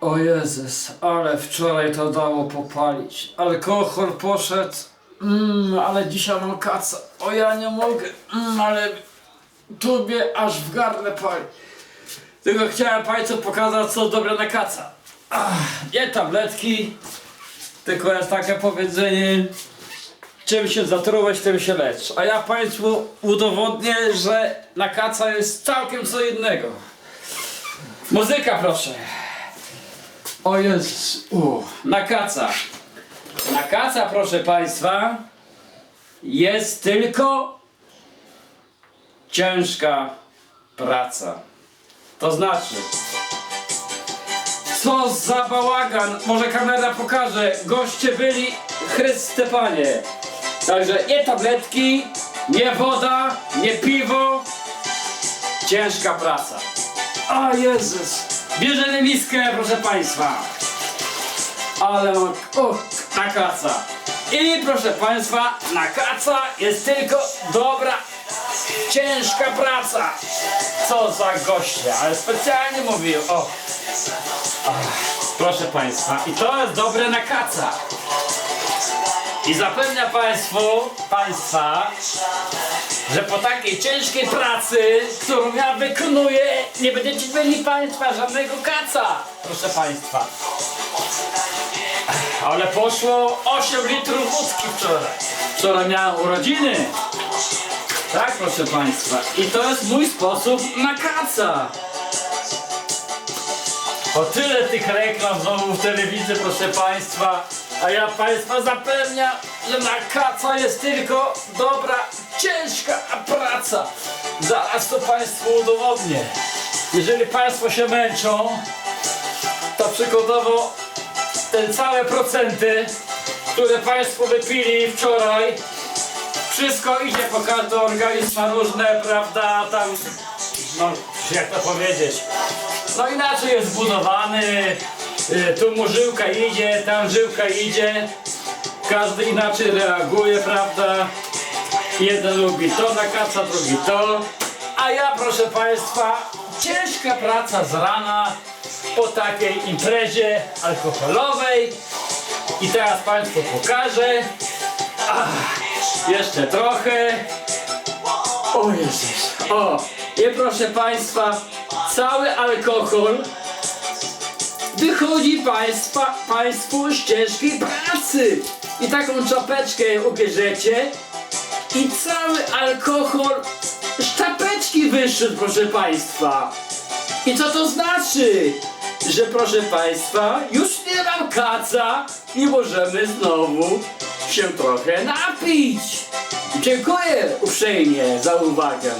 O Jezus, ale wczoraj to dało popalić. Alkohol poszedł, mm, ale dzisiaj mam kaca. O ja nie mogę, mm, ale tu mnie aż w gardle pali. Tylko chciałem Państwu pokazać, co dobre na kaca. Ach, nie tabletki, tylko jest takie powiedzenie, czym się zatrułeś, tym się lecz. A ja Państwu udowodnię, że na kaca jest całkiem co innego. Muzyka proszę. O Jezus, na kaca. Na kaca, proszę Państwa, jest tylko ciężka praca. To znaczy, co za bałagan, może kamera pokaże, goście byli Chryste Panie. Także nie tabletki, nie woda, nie piwo, ciężka praca. O Jezus! Bierzemy miskę, proszę Państwa. Ale o, o, na kaca. I proszę Państwa, na kaca jest tylko dobra, ciężka praca. Co za goście, ale specjalnie mówiłem. O. Proszę Państwa, i to jest dobre na kaca. I zapewniam Państwu, Państwa, że po takiej ciężkiej pracy, którą ja wykonuję, nie będziecie mieli Państwa żadnego kaca, proszę Państwa. Ale poszło 8 litrów wódki wczoraj. Wczoraj miałem urodziny. Tak, proszę Państwa. I to jest mój sposób na kaca. O tyle tych reklam znowu w telewizji, proszę Państwa. A ja Państwa zapewniam, że na kaca jest tylko dobra, ciężka praca. Zaraz to Państwu udowodnię. Jeżeli Państwo się męczą, to przykładowo te całe procenty, które Państwo wypili wczoraj, wszystko idzie po każdy organizm różne, prawda, tam, no, jak to powiedzieć, no inaczej jest zbudowany, tu mu żyłka idzie, tam żyłka idzie, każdy inaczej reaguje, prawda, jeden lubi to na kaca, drugi to, a ja proszę Państwa, ciężka praca z rana po takiej imprezie alkoholowej. I teraz Państwu pokażę, Ach, jeszcze trochę, o Jezus, o, i proszę Państwa, cały alkohol wychodzi państwa, Państwu z ciężkiej pracy. I taką czapeczkę ubierzecie i cały alkohol z czapeczki wyszedł, proszę Państwa. I co to znaczy? Że proszę Państwa, już nie mam kaca i możemy znowu się trochę napić. Dziękuję uprzejmie za uwagę.